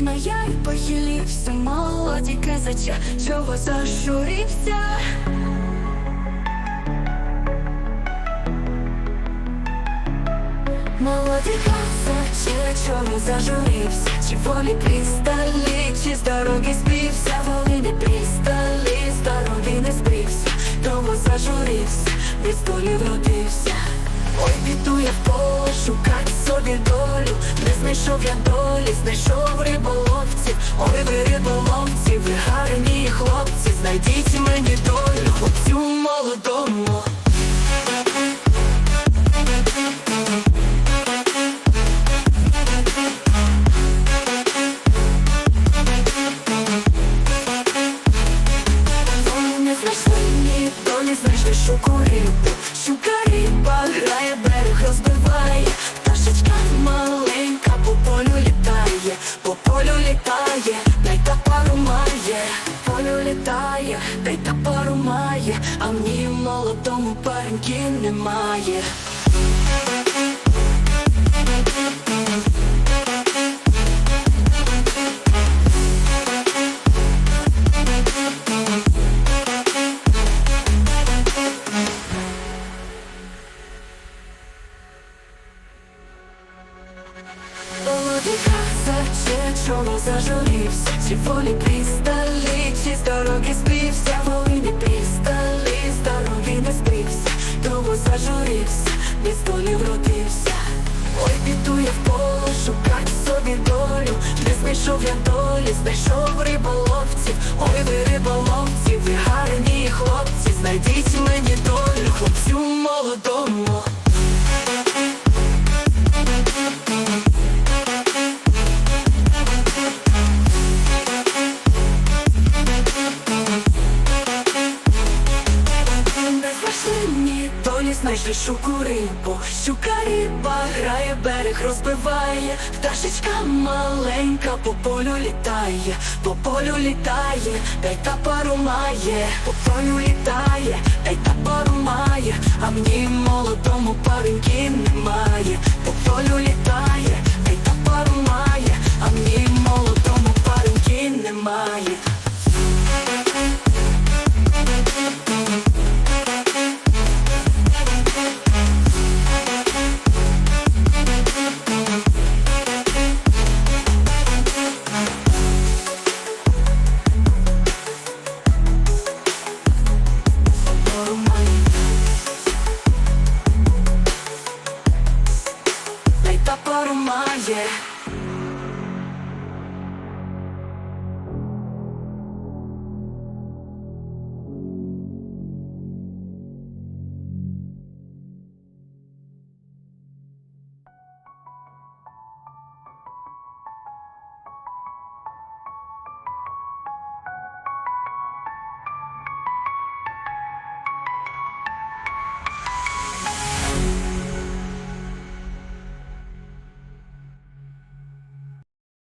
вікна я й похилився, молоді казача, чого зажурився. Молоді казача, чого зажурився, чи волі присталі, чи з дороги збився, волі не присталі, з дороги не збився, того зажурився, від столі вродився. Ой, піду я в знайшов я долі, знайшов риболовців, ой, ви риболовці, ви гарні літає, дай та пару має, полю літає, дай та пару має, а мені молодому пареньки немає. Зажурився, чи волі присталі, чи з дороги збився, волі не присталі, з дороги не спився, тому зажурився, не столі вродився. Ой, піду я в поле шукати собі долю, не знайшов я долі, знайшов риболовців, знайшли щуку рибу Щука риба грає, берег розбиває. Пташечка маленька по полю літає, по полю літає, дай та пару має, по полю літає, дай та пару має, а мені молодому пареньки yeah.